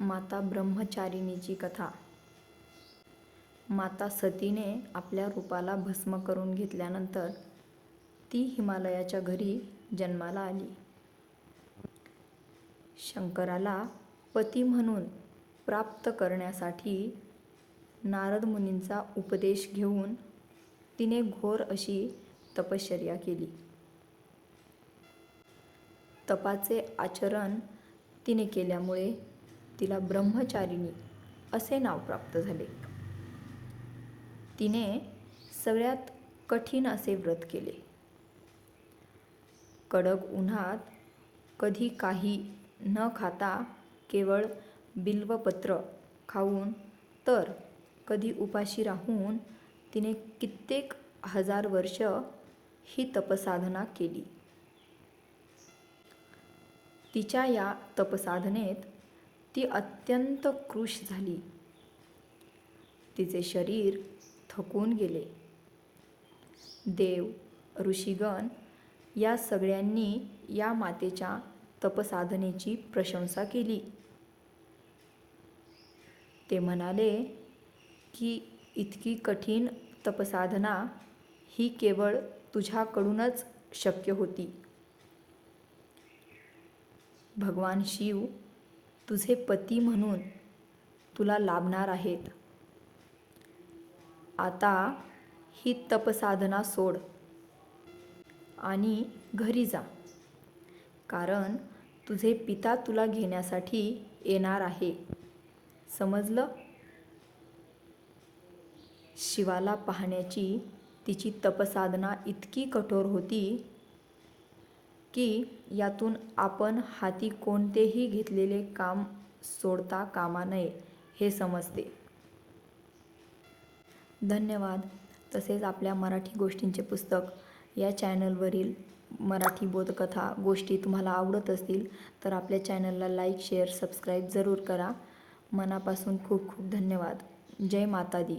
माता ब्रह्मचारिणीची कथा. माता सतीने आपल्या रूपाला भस्म करून घेतल्यानंतर ती हिमालयाच्या घरी जन्माला आली. शंकराला पती म्हणून प्राप्त करण्यासाठी नारद मुनींचा उपदेश घेऊन तिने घोर अशी तपश्चर्या केली. तपाचे आचरण तिने केल्यामुळे तिला ब्रह्मचारिणी असे नाव प्राप्त झाले. तिने सगळ्यात कठीण असे व्रत केले. कडक उन्हात कधी काही न खाता केवळ बिल्वपत्र खाऊन तर कधी उपाशी राहून तिने कित्येक हजार वर्ष ही तपसाधना केली. तिच्या या तपसाधनेत ती अत्यंत कृश झाली. तिचे शरीर थकून गेले. देव ऋषीगण या सगळ्यांनी या मातेच्या तपसाधनेची प्रशंसा केली. ते म्हणाले की इतकी कठीण तपसाधना ही केवळ तुझ्याकडूनच शक्य होती. भगवान शिव तुझे पती म्हणून तुला लाभणार आहेत. आता ही तपसाधना सोड आणि घरी जा. कारण तुझे पिता तुला घेण्यासाठी येणार आहे. समजलं? शिवाला पाहण्याची तिची तपसाधना इतकी कठोर होती की यातून आपण हाती कोणतेही घेतलेले काम सोडता कामा नये हे समजते. धन्यवाद. तसेच आपल्या मराठी गोष्टींचे पुस्तक या चॅनलवरील मराठी बोधकथा गोष्टी तुम्हाला आवडत असतील तर आपल्या चॅनलला लाईक शेअर सबस्क्राईब जरूर करा. मनापासून खूप खूप धन्यवाद. जय माता दी